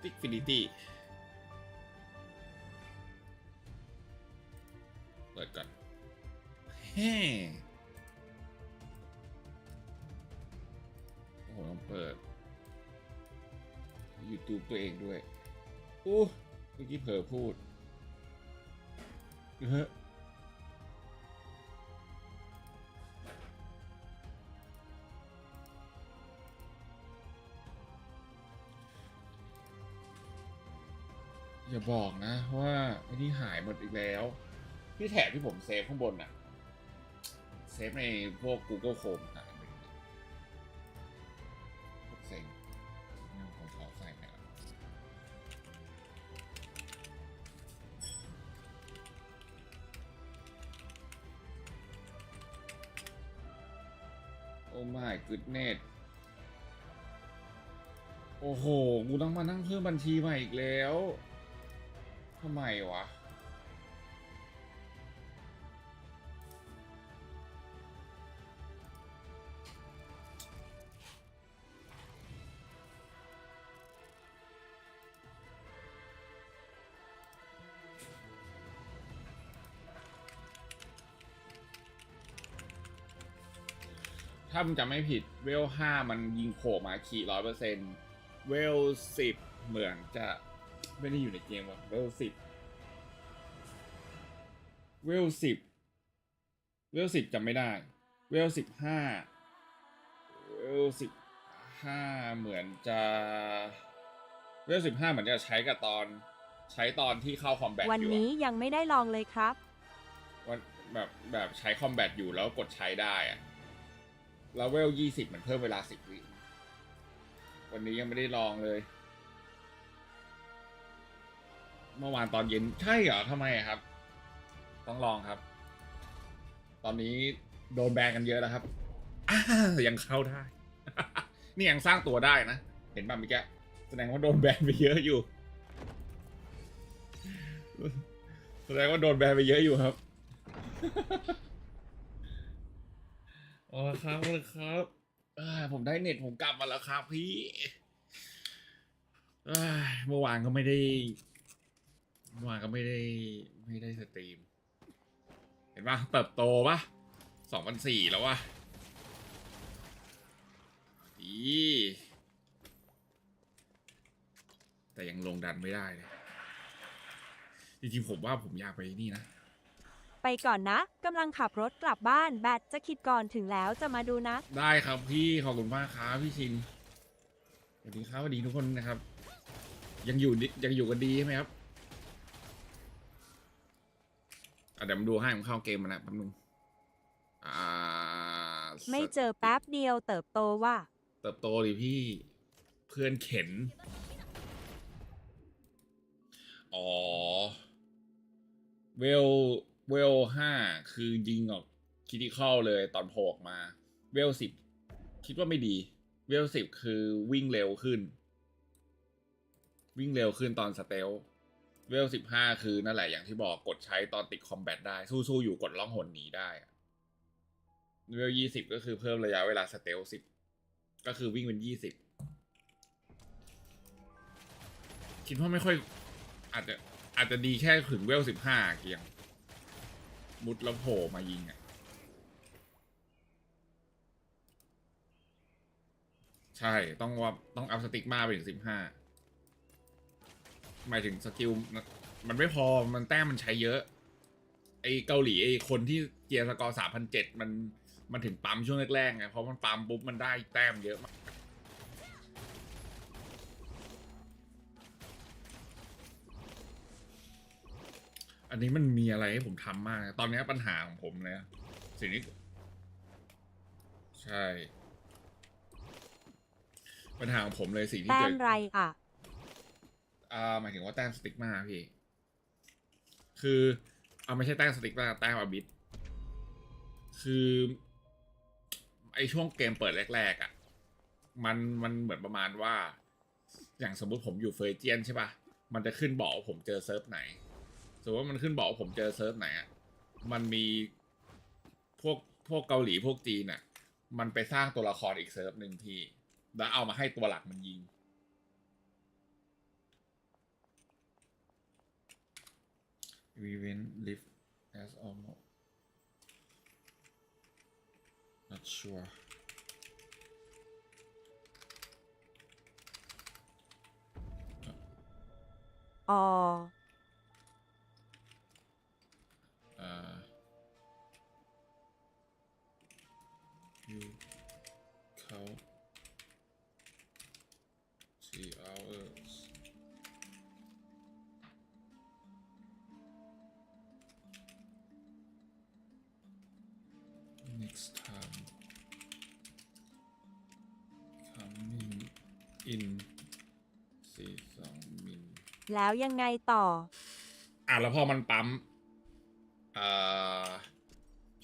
ฟิกฟินิตี้เปิดก่อนเฮ้โอ้โหต้องเปิด YouTube ตัวเองด้วยอู้เมื่อกี้เผลอพูดเฮ้ บอกนะว่าไอ้นี่หายหมดอีกแล้วที่แถบที่ผมเซฟข้างบนอะเซฟในพวก Google Chrome หายไปเพวกเซ็งผมขอใส่หน่อยละโอ้ my goodness โอ้โห กูต้องมานั่งเพิ่มบัญชีใหม่อีกแล้ว ทำไมวะ ถ้ามึงจำไม่ผิดเวลห้ามันยิงโขมาขี่ร้อยเปอร์เซ็นต์เวลสิบเหมือนจะ ไม่ได้อยู่ในเกมว่ะเวลสิบเวลสิบเวลสิบจำไม่ได้ เวลสิบห้าเวลสิบห้าเหมือนจะ เวลสิบห้าเหมือนจะใช้กับตอน ใช้ตอนที่เข้าคอมแบทวันอยู่นี้อะยังไม่ได้ลองเลยครับ วันแบบแบบใช้คอมแบทอยู่แล้วกดใช้ได้อะแล้วเวลยี่สิบมันเพิ่มเวลาสิบวิวันนี้ยังไม่ได้ลองเลย เมื่อวานตอนเย็นใช่เหรอทำไมอะครับ ต้องลองครับ ตอนนี้โดนแบนกันเยอะแล้วครับอ้ายังเข้าได้ นี่ยังสร้างตัวได้นะ เห็นป่ะเมื่อกี้แสดงว่าโดนแบนไปเยอะอยู่ แสดงว่าโดนแบนไปเยอะอยู่ครับอ๋อครับเลยครับผมได้เน็ตผมกลับมาแล้วครับพี่เมื่อวานก็ไม่ได้ เมื่อวานก็ไม่ได้ไม่ได้สตรีม เห็นปะเติบโตปะสองพันสี่แล้ววะอีแต่ยังลงดันไม่ได้เลยจริงๆผมว่าผมอยากไปนี่นะ ไปก่อนนะกำลังขับรถกลับบ้านแบตจะคิดก่อนถึงแล้วจะมาดูนะ ได้ครับพี่ขอบคุณมากครับพี่ชินสวัสดีครับสวัสดีทุกคนนะครับ ยังอยู่ดิยังอยู่กันดีใช่ไหมครับอะ เดี๋ยวมาดูให้ผมเข้าเกมมาแล้วแป๊บนึงอ่าไม่เจอแป๊บเดียวเติบโตว่าเติบโตดิพี่เพื่อนเข็น อ๋อ เวล เวลห้าคือยิงออกคิติคอลเลยตอนโผล่ออกมา เวลสิบคิดว่าไม่ดี เวลสิบคือวิ่งเร็วขึ้น วิ่งเร็วขึ้นตอนสเตล เวลสิบห้าคือนั่นแหละอย่างที่บอกกดใช้ตอนติดคอมแบทได้ สู้ๆอยู่กดล่องหนหนีได้เวลยี่สิบก็คือเพิ่มระยะเวลาสเตลสิบก็คือวิ่งเป็นยี่สิบคิดว่าไม่ค่อย อาจจะอาจจะดีแค่ถึงเวลสิบห้าเกียง มุดแล้วโผล่มายิงอะใช่ต้องว่าต้องอัพสติกมาไปถึงสิบห้า หมายถึงสกิลมันไม่พอมันแต้มมันใช้เยอะ ไอเกาหลีไอคนที่เกียร์สกอร์สามพันเจ็ดมันมันถึงปั๊มช่วงแรกๆไงเพราะมันปั๊มปุ๊บมันได้แต้มเยอะมากอันนี้มันมีอะไรให้ผมทำมาก ตอนนี้ปัญหาของผมเลยสิ่งนี้ ใช่ ปัญหาของผมเลยสิ่งที่แต้มไรอะ อ่าหมายถึงว่าแต้มสติ๊กมาพี่ คือเอาไม่ใช่แต้มสติ๊กมาแต้มอบิทคือไอช่วงเกมเปิดแรกๆอะ่ะ มันมันเหมือนประมาณว่า อย่างสมมุติผมอยู่เฟอร์เจียนใช่ปะ่ะ มันจะขึ้นบอกผมเจอเซิร์ฟไหน สมมติว่ามันขึ้นบอกผมเจอเซิร์ฟไหนอะ่ะ มันมีพวกพวกเกาหลีพวกจีนอะ่ะ มันไปสร้างตัวละครอีกเซิร์ฟหนึ่งพี่ แล้วเอามาให้ตัวหลักมันยิง We win. live as or not? Not sure. Oh. In สี่สองมิลแล้วยังไงต่อ อะแล้วพอมันปั๊มเอ่อ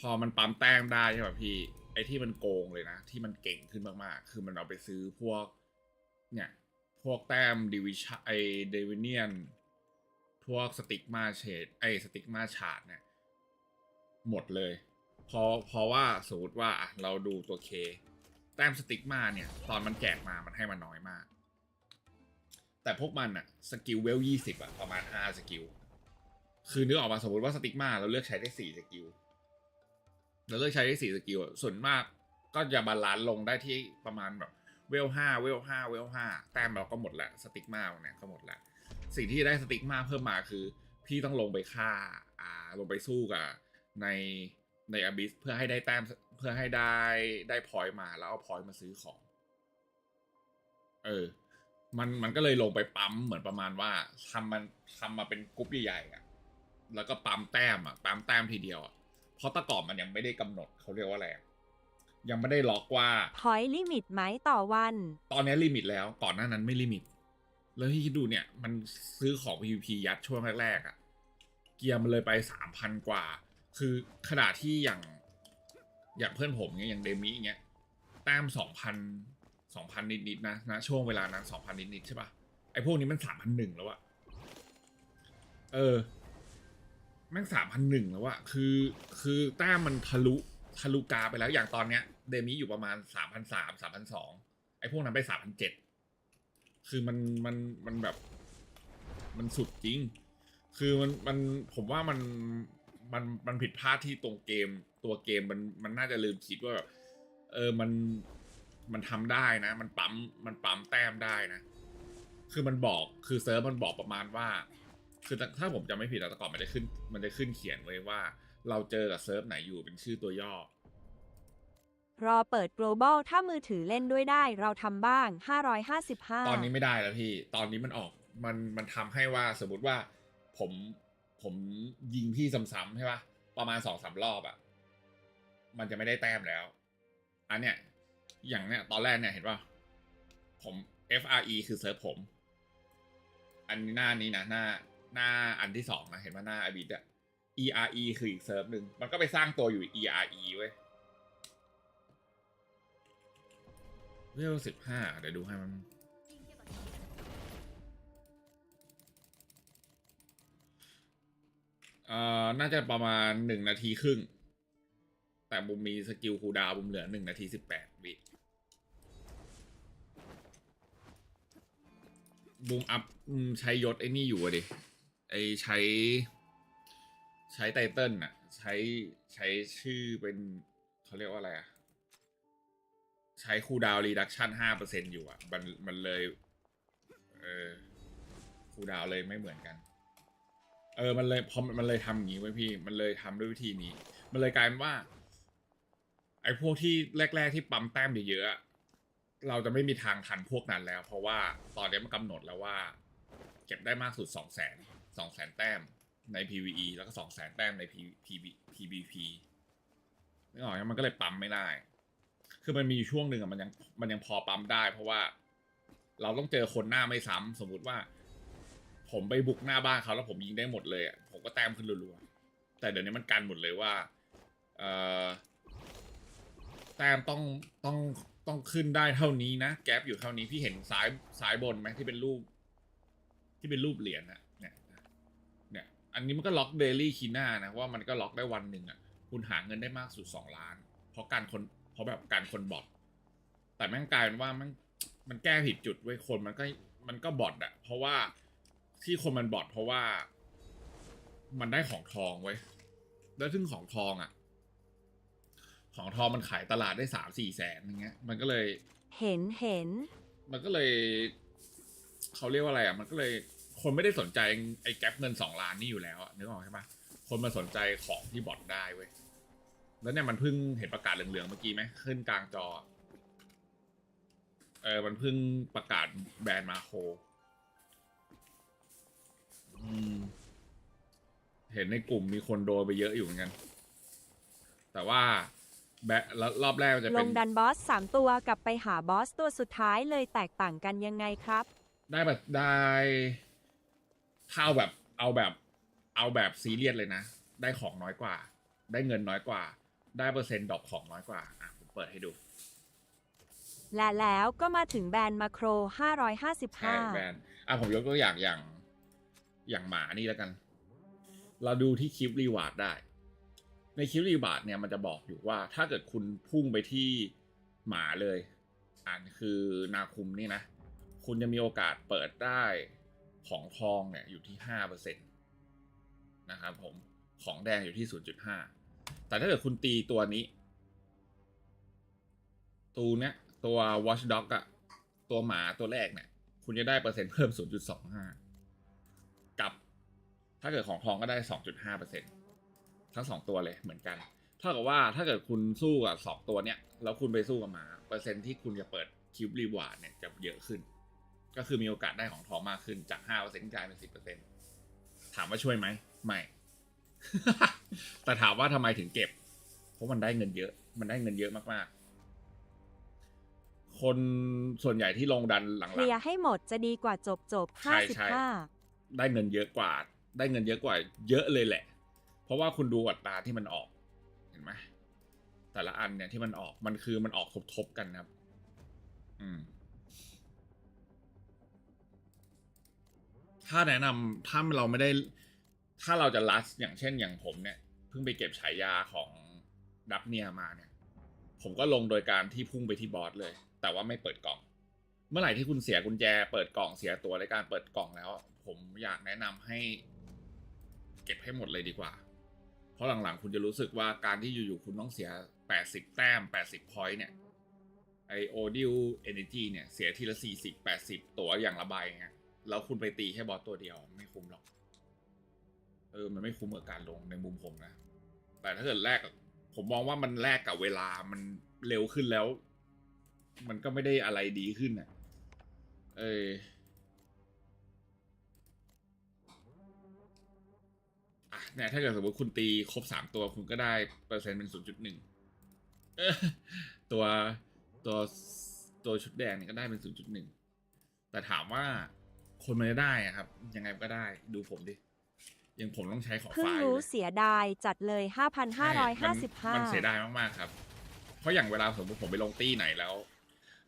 พอมันปั๊มแต้มได้ใช่ป่ะพี่ ไอ้ที่มันโกงเลยนะ ที่มันเก่งขึ้นมากๆ คือมันเอาไปซื้อพวก เนี่ย พวกแต้มดิวิชไอเดวิเนียน พวกสติกมาเชดไอสติกมาชาร์ดเนี่ย หมดเลย เพราะเพราะว่าสมมติว่าอะเราดูตัวเค แต้มสติกมาเนี่ย ตอนมันแจกมามันให้มันน้อยมาก แต่พวกมันอะสกิลเวลยี่สิบอะประมาณห้าสกิลคือนึกออกมาสมมติว่าสติกมาเราเลือกใช้ได้สี่สกิลเราเลือกใช้ได้สี่สกิลส่วนมากก็จะบาลานซ์ลงได้ที่ประมาณแบบเวลห้าเวลห้าเวลห้าแต้มเราก็หมดล้วสติกมาเนี่ยก็หมดล้วสิ่งที่ได้สติกมาเพิ่มมาคือ พี่ต้องลงไปฆ่าอ่าลงไปสู้กับในในอบิสเพื่อให้ได้แต้ม พื่อให้ได้ได้พอยต์มาแล้วเอาพอยต์มาซื้อของ เออ มันมันก็เลยลงไปปั๊มเหมือนประมาณว่าทำมันทำมาเป็นกรุ๊ปใหญ่ๆอะ แล้วก็ปั๊มแต้มอะปั๊มแต้มทีเดียวอะเพราะแตะก่อนมันยังไม่ได้กำหนดเขาเรียกว่าอะไรอะยังไม่ได้ล็อกว่าพอยลิมิตไหมต่อวัน ตอนนี้ลิมิตแล้วก่อนหน้านั้นไม่ลิมิต แล้วที่คิดดูเนี่ย มันซื้อของ PVP ยัดช่วงแรกๆอะ่ะ เกียร์มันเลยไปสามพันกว่า คือขนาดที่อย่าง อย่างเพื่อนผมเนี่ยอย่างเดมิเงี้ยแต้มสองพันสองพันนิดๆนะนะช่วงเวลานั้นสองพันนิดๆใช่ปะไอพวกนี้มันสามพันหนึ่งแล้วอะเออแม่งสามพันหนึ่งแล้วอะคือคือแต้มมันทะลุทะลุกาไปแล้วอย่างตอนเนี้ย เดมิอยู่ประมาณสามพันสามสามพันสองไอพวกนั้นไปสามพันเจ็ดคือมันมันมันแบบ มันสุดจริง คือมันมันผมว่ามันมันมันผิดพลาดที่ตรงเกม ตัวเกมมันมันน่าจะลืมคิดว่าแบบเออมันมันทำได้นะ มันปั๊มมันปั๊มแต้มได้นะ คือมันบอกคือเซิร์ฟมันบอกประมาณว่า คือถ้าถ้าผมจำไม่ผิดอะแต่ก่อนมันจะขึ้น มันจะขึ้นเขียนไว้ว่า เราเจอกับเซิร์ฟไหนอยู่เป็นชื่อตัวย่อรอเปิด global ถ้ามือถือเล่นด้วยได้ เราทำบ้าง 555 ตอนนี้ไม่ได้แล้วพี่ ตอนนี้มันออก มันมันทำให้ว่าสมมติว่าผมผมยิงพี่ซ้ำๆใช่ปะประมาณสองสามรอบอะ มันจะไม่ได้แต้มแล้ว อันเนี้ยอย่างเนี้ยตอนแรกเนี่ยเห็นป่ะผม FRE คือเซิร์ฟผม อันนี้หน้านี้นะหน้าหน้าอันที่สองนะเห็นว่าหน้าอบิดอะ ERE คืออีกเซิร์ฟหนึ่งมันก็ไปสร้างตัวอยู่ ERE เว้ยเวลสิบห้าเดี๋ยวดูให้มัน เอ่อ น่าจะประมาณหนึ่งนาทีครึ่ง แต่บุมมีสกิลคูดาวบุมเหลือหนึ่งนาทีสิบแปดวิบุมอัพใช้ยศไอ้นี่อยู่อะดิ ไอใช้ ใช้ไตเติลอะใช้ใช้ชื่อเป็นเขาเรียกว่าอะไรอะใช้คูดาวรีดักชันห้าเปอร์เซ็นอยู่อะมันมันเลย เออคูดาวเลยไม่เหมือนกัน เออ มันเลยพอมันเลยทำอย่างนี้ไว้พี่ มันเลยทำด้วยวิธีนี้ มันเลยกลายเป็นว่า ไอ้พวกที่แรก ๆ ที่ปั๊มแต้มเยอะๆเราจะไม่มีทางทันพวกนั้นแล้ว เพราะว่าตอนนี้มันกำหนดแล้วว่า เก็บได้มากสุดสองแสนสองแสนแต้มใน PVE แล้วก็สองแสนแต้มใน PB PBP นึกออกไหมมันก็เลยปั๊มไม่ได้ คือมันมีช่วงหนึ่งอะมันยังมันยังพอปั๊มได้ เพราะว่า เราต้องเจอคนหน้าไม่ซ้ำสมมุติว่า ผมไปบุกหน้าบ้านเขาแล้วผมยิงได้หมดเลยผมก็แต้มขึ้นรัวๆแต่เดี๋ยวนี้มันกันหมดเลยว่า เอ่อ แต้มต้องต้องต้องขึ้นได้เท่านี้นะ แก๊ปอยู่เท่านี้พี่เห็นซ้ายซ้ายบนไหมที่เป็นรูป ที่เป็นรูปเหรียญนะเนี่ยเนี่ย อันนี้มันก็ล็อกเดลี่คีน่านะว่ามันก็ล็อกได้วันหนึ่งอะ คุณหาเงินได้มากสุดสองล้าน เพราะการคนเพราะแบบการคนบอทแต่แม่งกลายเป็นว่ามันมันแก้ผิดจุดเว้คนมันก็มันก็บอทอะเพราะว่าที่คนมันบอทเพราะว่า มันได้ของทองไว้ แล้วซึ่งของทองอะ ของทองมันขายตลาดได้สามสี่แสนอย่างเงี้ย มันก็เลย เห็นเห็น มันก็เลยเขาเรียกว่าอะไรอะ มันก็เลยคนไม่ได้สนใจไอ้แก๊ปเงินสองล้านนี่อยู่แล้วอะนึกออกใช่ปะคนมาสนใจของที่บอทได้เว้ย แล้วเนี่ยมันเพิ่งเห็นประกาศเหลืองๆเมื่อกี้ไหมขึ้นกลางจอ เออ มันเพิ่งประกาศแบรนด์มาโครอืมเห็นในกลุ่มมีคนโดนไปเยอะอยู่เหมือนกัน แต่ว่า แบะแล้วรอบแรกมันจะลเป็น งดันบอส 3 ตัวกับไปหาบอสตัวสุดท้ายเลยแตกต่างกันยังไงครับ ได้แบบได้ถ้าเอาแบบเอาแบบ เอาแบบซีเรียสเลยนะ ได้ของน้อยกว่า ได้เงินน้อยกว่า ได้เปอร์เซ็นต์ดรอปของน้อยกว่าอะผมเปิดให้ดูและแล้วก็มาถึงแบรนด์มาโครใช่แบรน555 ด์อะผมยกตัวอย่างอย่างอย่างหมานี่แล้วกัน เราดูที่คลิปรีวาร์ดได้ ในคลิปรีวาร์ดเนี่ยมันจะบอกอยู่ว่าถ้าเกิดคุณพุ่งไปที่หมาเลย อ่านคือนาคุมนี่นะ คุณจะมีโอกาสเปิดได้ของทองเนี่ยอยู่ที่ห้าเปอร์เซ็นตนะครับผมของแดงอยู่ที่ศูนย์จุดห้าแต่ถ้าเกิดคุณตีตัวนี้ ตูเนี้ยตัว watchdog อะตัวหมาตัวแรกเนี่ย คุณจะได้เปอร์เซ็นต์เพิ่ม 0.25 กับ ถ้าเกิดของทองก็ได้ 2.5% ทั้งสองตัวเลยเหมือนกันเท่ากับว่าถ้าเกิดคุณสู้กับสองตัวเนี้ยแล้วคุณไปสู้กับหมาเปอร์เซ็นต์ที่คุณจะเปิดคิวรีวาร์ดเนี่ยจะเยอะขึ้น ก็คือมีโอกาสได้ของทองมากขึ้นจาก5%กลายเป็น10%ถามว่าช่วยไหมไม่ แต่ถามว่าทำไมถึงเก็บ เพราะมันได้เงินเยอะ มันได้เงินเยอะมากๆ คนส่วนใหญ่ที่ลงดันหลังเคลียร์ๆให้หมดจะดีกว่าจบจบใช่ใช่55ได้เงินเยอะกว่า ได้เงินเยอะกว่า เยอะเลยแหละ เพราะว่าคุณดูอัตราที่มันออก เห็นไหมแต่ละอันเนี่ยที่มันออกมันคือมันออกทบๆกันครับ อืม ถ้าแนะนำถ้าเราไม่ได้ ถ้าเราจะลัสอย่างเช่นอย่างผมเนี่ย เพิ่งไปเก็บฉายาของดับเนียมาเนี่ย ผมก็ลงโดยการที่พุ่งไปที่บอสเลย แต่ว่าไม่เปิดกล่อง เมื่อไหร่ที่คุณเสียกุญแจ เปิดกล่องเสียตัวในการเปิดกล่องแล้ว ผมอยากแนะนำให้ เก็บให้หมดเลยดีกว่า เพราะหลังๆ คุณจะรู้สึกว่าการที่อยู่ๆคุณต้องเสีย 80 แต้ม 80 พอยต์เนี่ยไอโอดิวเอเนจีเนี่ย เสียทีละ 40 80 ตัวอย่างละใบเงี้ยแล้วคุณไปตีแค่บอสตัวเดียวไม่คุ้มหรอก เออ มันไม่คุ้มกับการลงในมุมผมนะ แต่ถ้าเกิดแลกผมมองว่ามันแลกกับเวลามันเร็วขึ้นแล้ว มันก็ไม่ได้อะไรดีขึ้นอะ เออ อะ เนี่ยถ้าเกิดสมมติคุณตีครบสามตัวคุณก็ได้เปอร์เซ็นต์เป็นศูนย์จุดหนึ่งตัวตัวตัวชุดแดงเนี่ยก็ได้เป็นศูนย์จุดหนึ่งแต่ถามว่าคนมันจะได้อะครับ ยังไงก็ได้ดูผมดิยังผมต้องใช้ของเพิ่งฟ้าอยู่รู้เลย เสียดายจัดเลยใช่มันมันเสีย5,555ดายมาก ๆ ครับ เพราะอย่างเวลาสมมติผมไปลงตี้ไหนแล้ว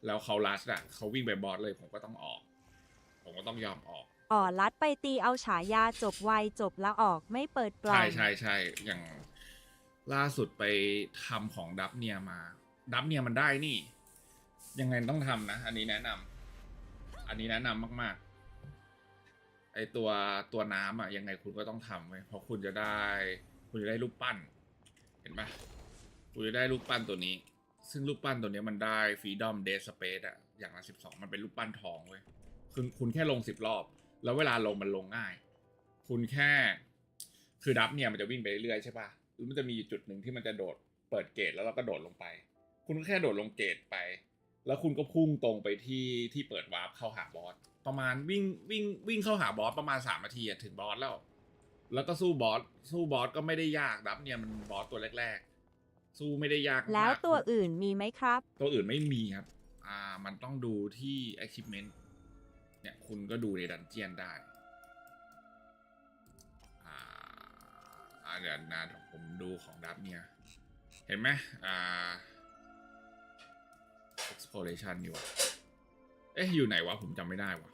แล้วเขาลัสอะเขาวิ่งไปบอสเลย ผมก็ต้องออก ผมก็ต้องยอมออก อ่อลัดไปตีเอาฉายาจบไวจบแล้วออกไม่เปิดกล่อใช่ใช่ใช่อย่างล่าสุดไปทำของดับเนียมา ดับเนียมันได้นี่ ยังไงต้องทำนะ อันนี้แนะนำอันนี้แนะนำมาก ๆ ไอตัวตัวน้ำอะยังไงคุณก็ต้องทำไว้เพราะคุณจะได้ คุณจะได้รูปปั้น เห็นปะคุณจะได้รูปปั้นตัวนี้ ซึ่งรูปปั้นตัวนี้มันได้ Freedom Day Space อะอย่างละสิบสองมันเป็นรูปปั้นทองเว้ยคุณคุณแค่ลงสิบรอบ แล้วเวลาลงมันลงง่าย คุณแค่ คือดับเนี่ยมันจะวิ่งไปเรื่อยๆใช่ปะหรือมันจะมีจุดหนึ่งที่มันจะโดดเปิดเกตแล้วเราก็โดดลงไป คุณก็แค่โดดลงเกตไป แล้วคุณก็พุ่งตรงไปที่ที่เปิดวาร์ปเข้าหาบอสประมาณวิ่งวิ่งวิ่งเข้าหาบอสประมาณสามนาทีอะถึงบอสแล้ว แล้วก็สู้บอสสู้บอสก็ไม่ได้ยากดับเนี่ยมันบอสตัวแรก ๆ สู้ไม่ได้ยากมากแล้วตัวอื่นมีไหมครับ ตัวอื่นไม่มีครับ อ่ามันต้องดูที่ achievement เนี่ย คุณก็ดูในดันเจียนได้ อ่าอาเดี๋ยวนะผมดูของดับเนี่ย เห็นไหมอ่า exploration อยู่เอ๊ะ อยู่ไหนวะ ผมจำไม่ได้วะ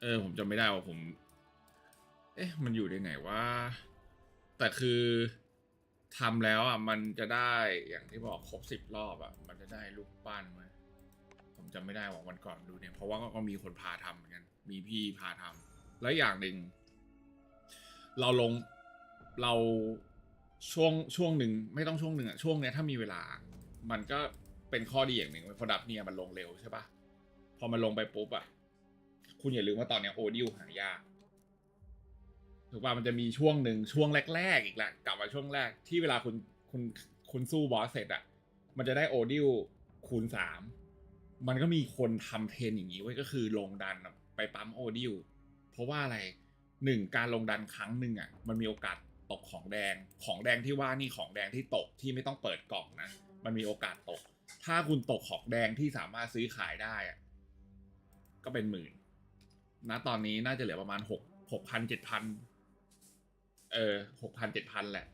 เออ ผมจำไม่ได้ว่าผม เอ๊ะ มันอยู่ในไหนวะแต่คือ ทำแล้วอะมันจะได้อย่างที่บอกครบสิบรอบอะ มันจะได้รูปปั้นมาผมผมจำไม่ได้ว่าวันก่อนดูเนี่ย เพราะว่าก็มีคนพาทำเหมือนกัน มีพี่พาทำแล้วอย่างหนึ่งเราลงเราช่วงช่วงหนึ่งไม่ต้องช่วงหนึ่งอะช่วงเนี้ยถ้ามีเวลา มันก็เป็นข้อดีอย่างหนึ่งเพราะดับเนี่ยมันลงเร็วใช่ปะพอมันลงไปปุ๊บอะคุณอย่าลืมว่าตอนเนี้ยโอดิวหายาก ถูกป่ะมันจะมีช่วงหนึ่งช่วงแรก ๆ อีกแหละกลับมาช่วงแรกที่เวลาคุณคุณคุณสู้บอสเสร็จอะมันจะได้โอดิวคูณสามมันก็มีคนทำเทรนอย่างนี้ไว้ก็คือลงดันไปปั๊มโอดิวเพราะว่าอะไรหนึ่งการลงดันครั้งหนึ่งอะมันมีโอกาสตกของแดงของแดงที่ว่านี่ของแดงที่ตกที่ไม่ต้องเปิดกล่องนะมันมีโอกาสตก ถ้าคุณตกของแดงที่สามารถซื้อขายได้อะก็เป็นหมื่นณตอนนี้น่าจะเหลือประมาณหกหกพันเจ็ดพัน เออหกพันเจ็ดพันแหละ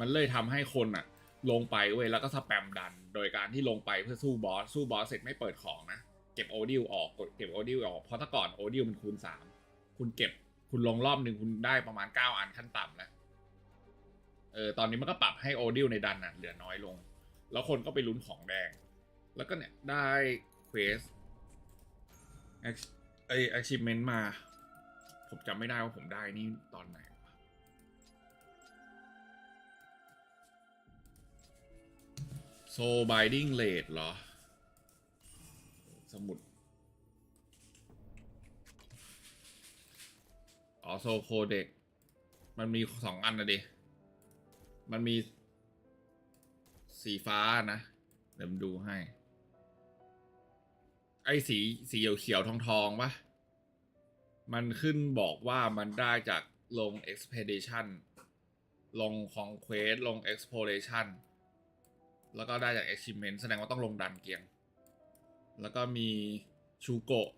มันเลยทำให้คนอะลงไปเว้ยแล้วก็สแปมดัน โดยการที่ลงไปเพื่อสู้บอส สู้บอสเสร็จไม่เปิดของนะ เก็บโอดิวออกกดเก็บโอดิวออก เพราะถ้าก่อนโอดิวมันคูณสาม คุณเก็บ คุณลงรอบหนึ่งคุณได้ประมาณเก้าอันขั้นต่ำแล้วเออ ตอนนี้มันก็ปรับให้โอดิวในดันน่ะเหลือน้อยลง แล้วคนก็ไปลุ้นของแดง แล้วก็เนี่ยได้เควสไอ achievement มา ผมจำไม่ได้ว่าผมได้นี่ตอนไหน โซบายดิ้งเลดเหรอ สมุด อ๋อ โซโคเด็ก มันมีสองอันนะดิ มันมี สีฟ้านะ เดี๋ยวผมดูให้ ไอ้สี สีเขียวๆทองทองๆปะมันขึ้นบอกว่ามันได้จากลง expedition ลง conquest ลง exploration แล้วก็ได้จาก achievement แสดงว่าต้องลงดันเกียง แล้วก็มีชูโกะ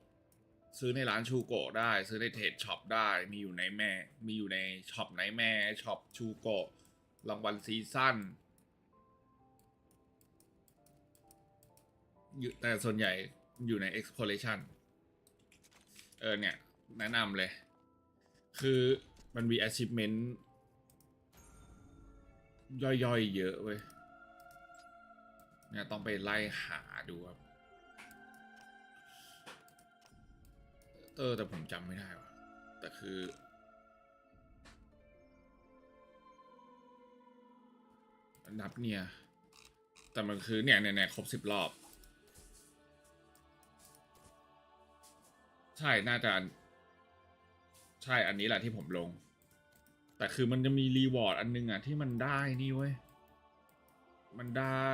ซื้อในร้านชูโกะได้ ซื้อในเทรดช็อปได้ มีอยู่ในแม่ มีอยู่ในช็อปไหนแม่ช็อปชูโกะรางวัลซีซั่นอยู่แต่ส่วนใหญ่อยู่ใน exploration เออเนี่ย แนะนำเลย คือมันมี achievement ย่อยๆ เยอะเว้ย เนี่ยต้องไปไล่หาดูครับ เออ แต่ผมจำไม่ได้ว่ะ แต่คือ นับเนี่ย แต่มันคือเนี่ยเนี่ยครบสิบรอบ ใช่ น่าจะ ใช่ อันนี้แหละที่ผมลง แต่คือมันจะมีรีวอร์ดอันนึงอะที่มันได้นี่เว้ย มันได้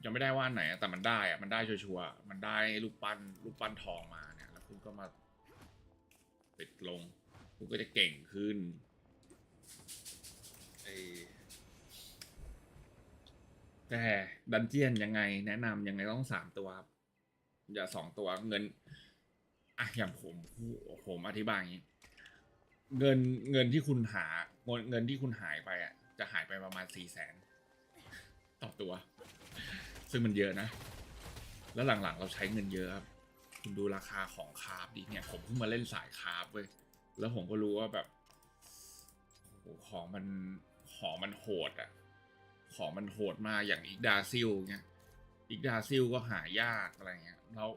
ผมจำไม่ได้ว่าอันไหนอะแต่มันได้อะมันได้ชัวร์ๆมันได้รูปปั้นรูปปั้นทองมาเนี่ย แล้วคุณก็มาติดลง คุณก็จะเก่งขึ้นไอแต่ดันเจียนยังไง แนะนำยังไงต้องสามตัวครับอย่าสองตัวเงินอะอย่างผมผมอธิบายอย่างนี้เงินเงินที่คุณหาเงินเงินที่คุณหายไปอะ จะหายไปประมาณสี่แสนต่อตัว ซึ่งมันเยอะนะ แล้วหลังๆ เราใช้เงินเยอะครับ คุณดูราคาของคาร์บดิเนี่ย ผมเพิ่งมาเล่นสายคาร์บเว้ย แล้วผมก็รู้ว่าแบบโอ้ของมันของมันโหดอะของมันโหดมากอย่างอีกดาซิลเงี้ยอีกดาซิลก็หายากอะไรเงี้ยแล้ว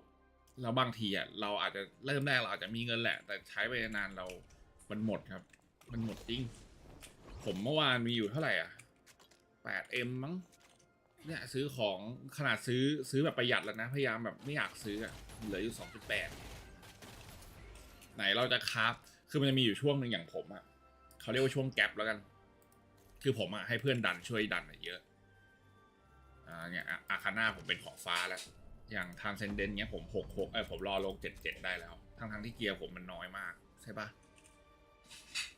แล้วบางทีอะเราอาจจะเริ่มแรกเราอาจจะมีเงินแหละ แต่ใช้ไปนานเรา มันหมดครับ มันหมดจริง ผมเมื่อวานมีอยู่เท่าไหร่อะแปดเอ็มมั้ง เนี่ยซื้อของขนาดซื้อซื้อแบบประหยัดแล้วนะ พยายามแบบไม่อยากซื้ออะเหลืออยู่สองจุดแปดไหนเราจะคราฟคือมันจะมีอยู่ช่วงหนึ่งอย่างผมอะเขาเรียกว่าช่วงแกลบแล้วกัน คือผมอะให้เพื่อนดันช่วยดันอะเยอะอ่าเนี่ยอาคาน่าผมเป็นของฟ้าแล้ว อย่างทางเซนเดนเนี้ยผมหกหกเออผมรอลงเจ็ดเจ็ดได้แล้วทั้งทั้งที่เกียร์ผมมันน้อยมากใช่ปะ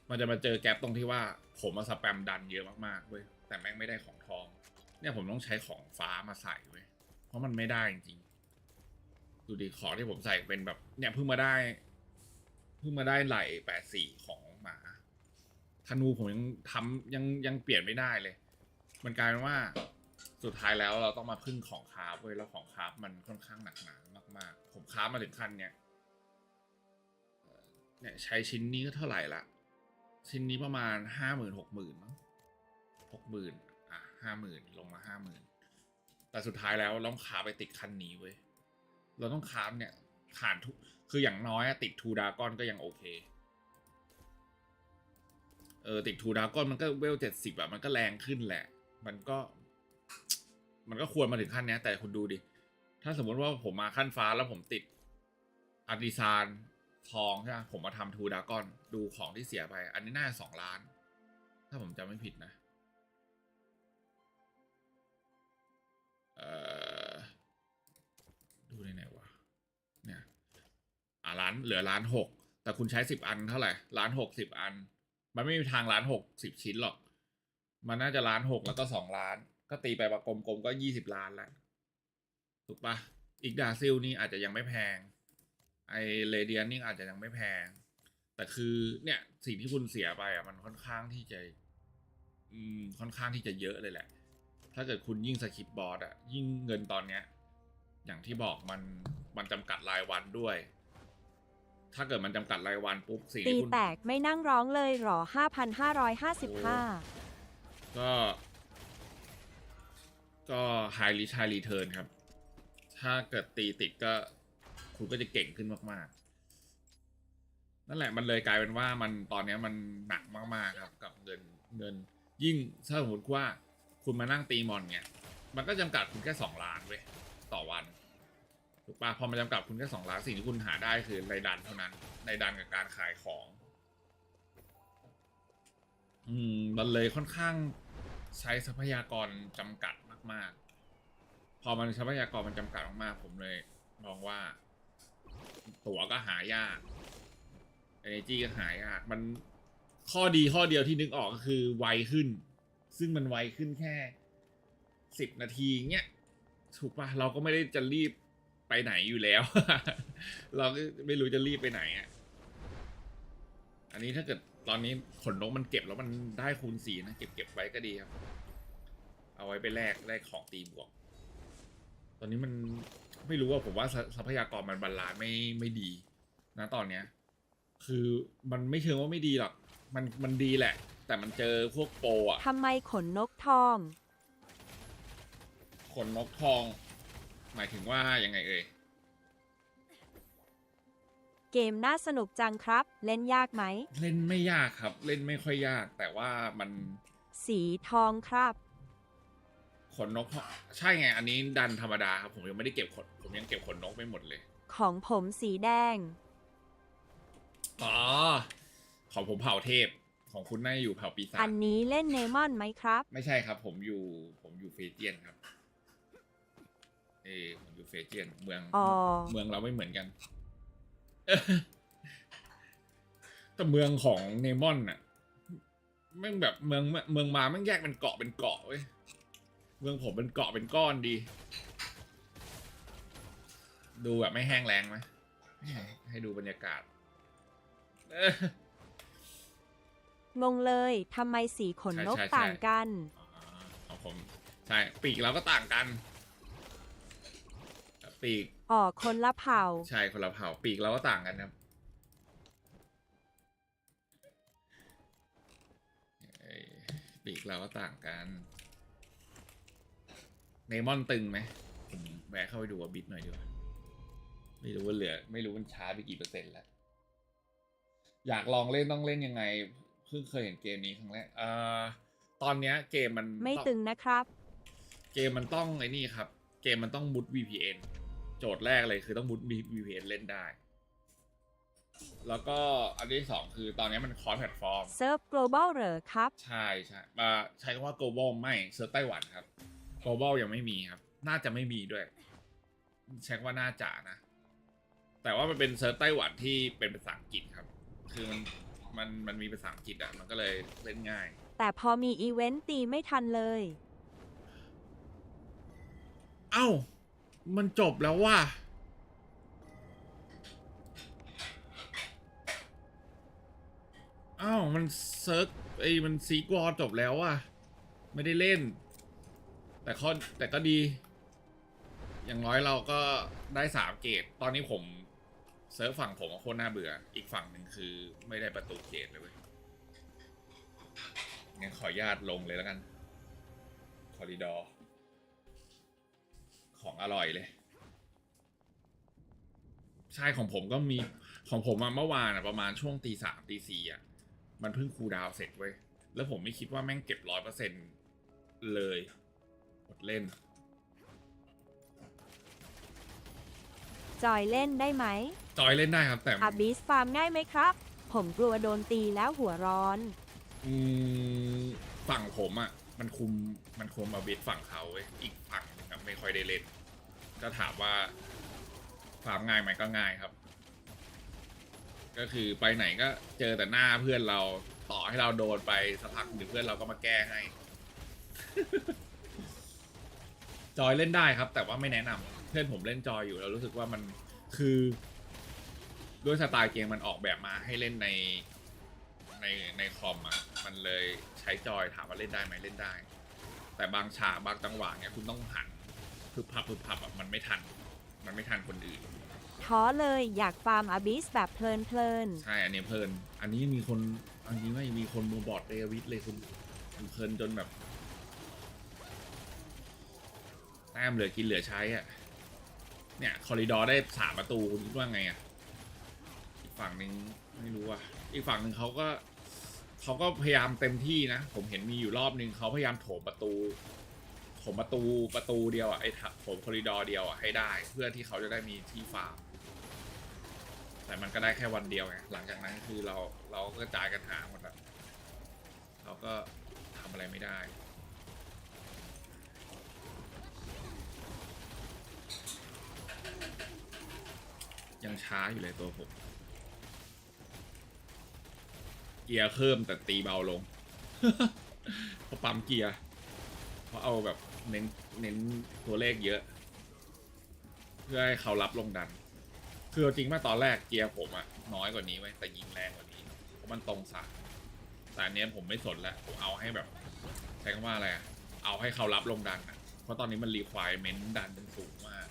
มันจะมาเจอแกลบตรงที่ว่าผมมาสแปมดันเยอะมากๆเว้ยแต่แม่งไม่ได้ของทอง เนี่ยผมต้องใช้ของฟ้ามาใส่เว้ย เพราะมันไม่ได้จริงๆ ดูดิของที่ผมใส่เป็นแบบ เนี่ยเพิ่งมาได้ เพิ่งมาได้ไหลแปดสี่ของหมาธนูผมยังทำยังยังเปลี่ยนไม่ได้เลย มันกลายเป็นว่าสุดท้ายแล้วเราต้องมาพึ่งของคราฟเว้ยแล้วของคราฟมันค่อนข้างหนักหนามาก ๆ ผมคราฟมาถึงขั้นเนี่ยเนี่ยใช้ชิ้นนี้ก็เท่าไหร่ละชิ้นนี้ประมาณห้าหมื่นหกหมื่นมั้งหกหมื่น ห้าหมื่นลงมาห้าหมื่นแต่สุดท้ายแล้วเราต้องขาไปติดคันนี้เว้ยเราต้องค้าเนี่ยผ่านทุกคืออย่างน้อยติดทูดากอนก็ยังโอเคเออติดทูดากอนมันก็เวลเจ็ดสิบอะมันก็แรงขึ้นแหละ มันก็ มันก็ควรมาถึงขั้นเนี้ยแต่คุณดูดิ ถ้าสมมติว่าผมมาขั้นฟ้าแล้วผมติดอาร์ติซานทองใช่ไหมผมมาทำทูดากอนดูของที่เสียไป อันนี้น่าจะสองล้าน ถ้าผมจำไม่ผิดนะ เหลือล้านหกแต่คุณใช้สิบอันเท่าไหร่ล้านหกสิบอัน มันไม่มีทางล้านหกสิบชิ้นหรอก มันน่าจะล้านหกแล้วก็สองล้าน ก็ตีไปประกลมๆก็ยี่สิบล้านแล้วถูกปะอีกดาซิลนี่อาจจะยังไม่แพง ไอเรเดียนนี่อาจจะยังไม่แพง แต่คือเนี่ยสิ่งที่คุณเสียไปอะมันค่อนข้างที่จะอืมค่อนข้างที่จะเยอะเลยแหละ ถ้าเกิดคุณยิ่งสคริปบอร์ดอะยิ่งเงินตอนเนี้ย อย่างที่บอกมันมันจำกัดรายวันด้วย ถ้าเกิดมันจำกัดรายวันปุ๊บสิ่งตีที่คุณแตกไม่นั่งร้องเลยหรอ 5,555 ก็ ก็ไฮรีชายรีเทิร์นครับ ถ้าเกิดตีติดก็ คุณก็จะเก่งขึ้นมากๆ นั่นแหละมันเลยกลายเป็นว่ามันตอนเนี้ยมันหนักมากๆครับ กับเงินเงิน ยิ่งถ้าสมมติว่าคุณมานั่งตีมอนเนี่ย มันก็จำกัดคุณแค่สองล้านเว้ยต่อวัน ถูกปะพอมันจำกัดคุณแค่สองล้านสิ่งที่คุณหาได้คือในดันเท่านั้นในดันกับการขายของ อืมมันเลยค่อนข้างใช้ทรัพยากรจำกัดมาก ๆ พอมันทรัพยากรมันจำกัดมากๆผมเลยมองว่า ตั๋วก็หายาก energy ก็หายากมันข้อดีข้อเดียวที่นึกออกก็คือไวขึ้น ซึ่งมันไวขึ้นแค่สิบนาทีเงี้ยถูกปะเราก็ไม่ได้จะรีบ ไปไหนอยู่แล้ว เราก็ไม่รู้จะรีบไปไหนอะ อันนี้ถ้าเกิดตอนนี้ขนนกมันเก็บแล้วมันได้คูณสี่นะเก็บเก็บไว้ก็ดีครับ เอาไว้ไปแลกแลกของตีบวก ตอนนี้มันไม่รู้ว่าผมว่าทรัทรัพยากรมันบาลานซ์ไม่ไม่ดี นะตอนเนี้ย คือมันไม่เชิงว่าไม่ดีหรอก มันมันดีแหละ แต่มันเจอพวกโปรอะทำไมขนนกทอง ขนนกทอง หมายถึงว่ายังไงเอ่ย เกมน่าสนุกจังครับ เล่นยากไหม เล่นไม่ยากครับ เล่นไม่ค่อยยาก แต่ว่ามันสีทองครับ ขนนกทองใช่ไง อันนี้ดันธรรมดาครับ ผมยังไม่ได้เก็บขนผมยังเก็บขนนกไม่หมดเลย ของผมสีแดง อ๋อ ของผมเผ่าเทพ ของคุณน่าจะอยู่เผ่าปีศาอัจนนี้เล่นเนมอนไหมครับ ไม่ใช่ครับ ผมอยู่ผมอยู่เฟเจียนครับ เออผมอยู่เฟเจียนเมืองอ๋อ เมืองเราไม่เหมือนกันเออแต่เมืองของเนมอนน่ะแม่งแบบเมืองเมืองมาแม่งแยกเป็นเกาะเป็นเกาะเว้ยเมืองผมเป็นเกาะเป็นก้อนดี ดูแบบไม่แห้งแล้งไหมให้ให้ดูบรรยากาศเออ งงเลยทำไมสีขนนกใช่ใช่ต่างกันอ่าของผมใช่ปีกเราก็ต่างกัน ปีกออกคนละเผ่า ใช่คนละเผ่าปีกเราก็ต่างกันครับเอ้ยปีกเราก็ต่างกันเนมอนตึงไหมผมแวะเข้าไปดูว่าบิดหน่อยดีกว่าไม่รู้ว่าเหลือ ไม่รู้มันช้าไปกี่เปอร์เซ็นต์แล้ว อยากลองเล่นต้องเล่นยังไง เพิ่งเคยเห็นเกมนี้ครั้งแรกเอ่อตอนเนี้ย เกมมันไม่อตึงนะครับ เกมมันต้องไอ้นี่ครับ เกมมันต้องมุด VPN โจทย์แรกเลยคือต้องมุด VPN เล่นได้ แล้วก็อันที่สองคือตอนนี้มันคอร์สแพลตฟอร์ม เซิร์ฟ global เหรอครับ ใช่ใช่อ่าใช้คำว่า global ไม่เซิร์ฟไต้หวันครับ global ยังไม่มีครับ น่าจะไม่มีด้วยใช้คำว่าน่าจะนะ แต่ว่ามันเป็นเซิร์ฟไต้หวันที่เป็นภาษาอังกฤษครับ คือมันมันมันมีภาษาอังกฤษอะ มันก็เลยเล่นง่าย แต่พอมีอีเวนต์ตีไม่ทันเลย เอ้า มันจบแล้วว่ะอ้าว มันเซิร์ฟไอ้มันซีกวอจบแล้วว่ะ ไม่ได้เล่น แต่ข้อแต่ก็ดี อย่างน้อยเราก็ได้สามเกตตอนนี้ผมเซิร์ฟฝั่งผมโคตรน่าเบื่อ อีกฝั่งหนึ่งคือไม่ได้ประตูเกตเลยเว้ยงั้นขออนุญาตลงเลยแล้วกัน คอริดอร์ ของอร่อยเลย ใช่ของผมก็มีของผมอะเมื่อวานอะประมาณช่วงตีสามตีสี่อะมันเพิ่งคูลดาวน์เสร็จเว้ย แล้วผมไม่คิดว่าแม่งเก็บร้อยเปอร์เซ็นเลยกดเล่น จอยเล่นได้ไหมจอยเล่นได้ครับ แต่อาบิสฟาร์มง่ายไหมครับ ผมกลัวโดนตีแล้วหัวร้อน อืมฝั่งผมอะมันคุมมันคุมอาบิดฝั่งเขาเว้ยอีกฝั่งหนึงอะ ไม่ค่อยได้เล่น ก็ถามว่าฟาร์มง่ายไหมก็ง่ายครับ ก็คือไปไหนก็เจอแต่หน้าเพื่อนเราต่อให้เราโดนไปสักพักหนึ่งเพื่อนเราก็มาแก้ให้ จอยเล่นได้ครับ แต่ว่าไม่แนะนำเพื่อนผมเล่นจอยอยู่แล้วรู้สึกว่ามันคือ ด้วยสไตล์เกมมันออกแบบมาให้เล่นในในในคอมอะมันเลยใช้จอยถามว่าเล่นได้ไหมเล่นได้ แต่บางฉากบางจังหวะเนี่ยคุณต้องหัน พึบพับพึบพับอะมันไม่ทัน มันไม่ทันคนอื่น ท้อเลยอยากฟาร์มอาบิสแบบเพลินเพลินใช่ อันนี้เพลิน อันนี้มีคนอันนี้ว่มีคนมือบอดเดวิดเลยคุณเพลินจนแบบ แต้มเหลือกินเหลือใช้อะเนี่ย คอริดอร์ได้สามประตูคุณคิดว่าไงอะอีกฝั่งหนึ่งไม่รู้อะอีกฝั่งหนึ่งเขาก็เขาก็พยายามเต็มที่นะ ผมเห็นมีอยู่รอบหนึ่งเขาพยายามโถมประตู โถมประตูประตูเดียวอะไอ้ถโถมคอริดอร์เดียวอะให้ได้ เพื่อที่เขาจะได้มีที่ฟาร์มแต่มันก็ได้แค่วันเดียวไงหลังจากนั้นคือเราเราก็จ่ายกันหาหมดแล้วเราก็ทำอะไรไม่ได้ ยังช้าอยู่เลยตัวผมเกียร์เพิ่มแต่ตีเบาลงเพราะปั๊มเกียร์เพราะเอาแบบ เน้นเน้นตัวเลขเยอะ เพื่อให้เขารับลงดัน คือเอาจริงว่าตอนแรกเกียร์ผมอะน้อยกว่านี้ไว้แต่ยิงแรงกว่านี้เพราะมันตรงสายแต่อันเนี้ยผมไม่สนแล้วผมเอาให้แบบ ใช้คำว่าอะไรอะเอาให้เขารับลงดันอะเพราะตอนนี้มันรีควายเมนดันเป็นสูงมาก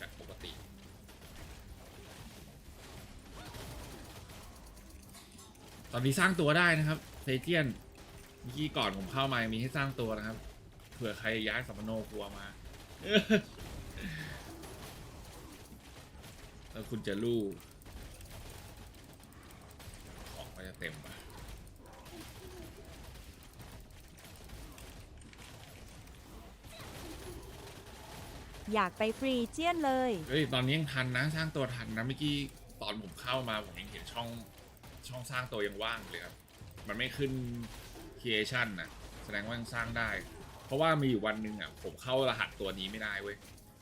จากปกติตอนนี้สร้างตัวได้นะครับเซเจียนเมื่อกี้ก่อนผมเข้ามายังมีให้สร้างตัวนะครับ เผื่อใครย้ายสัมมโนครัวมา แล้วคุณจะรู้ของก็จะเต็มปะอยากไปฟรีเจียนเลย เฮ้ย ตอนนี้ยังทันนะ สร้างตัวทันนะเมื่อกี้ตอนผมเข้ามาผมยังเห็นช่องช่องสร้างตัวยังว่างอยู่เลยครับ มันไม่ขึ้น creation นะแสดงว่ายังสร้างได้ เพราะว่ามีอยู่วันหนึ่งอะผมเข้ารหัสตัวนี้ไม่ได้เว้ย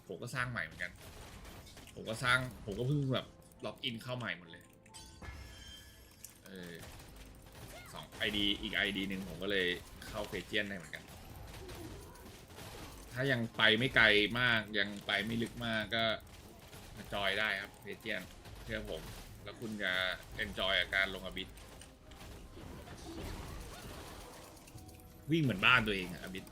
ผมก็สร้างใหม่เหมือนกัน ผมก็สร้างผมก็เพิ่งแบบล็อกอินเข้าใหม่หมดเลยเออสองไอดีอีกไอดีหนึ่งผมก็เลยเข้าเฟเจียนได้เหมือนกัน ถ้ายังไปไม่ไกลมากยังไปไม่ลึกมากก็มาจอยได้ครับเฟเจียนเชื่อผม แล้วคุณจะเอนจอยกับการลงอบิดวิ่งเหมือนบ้านตัวเองอะอบิด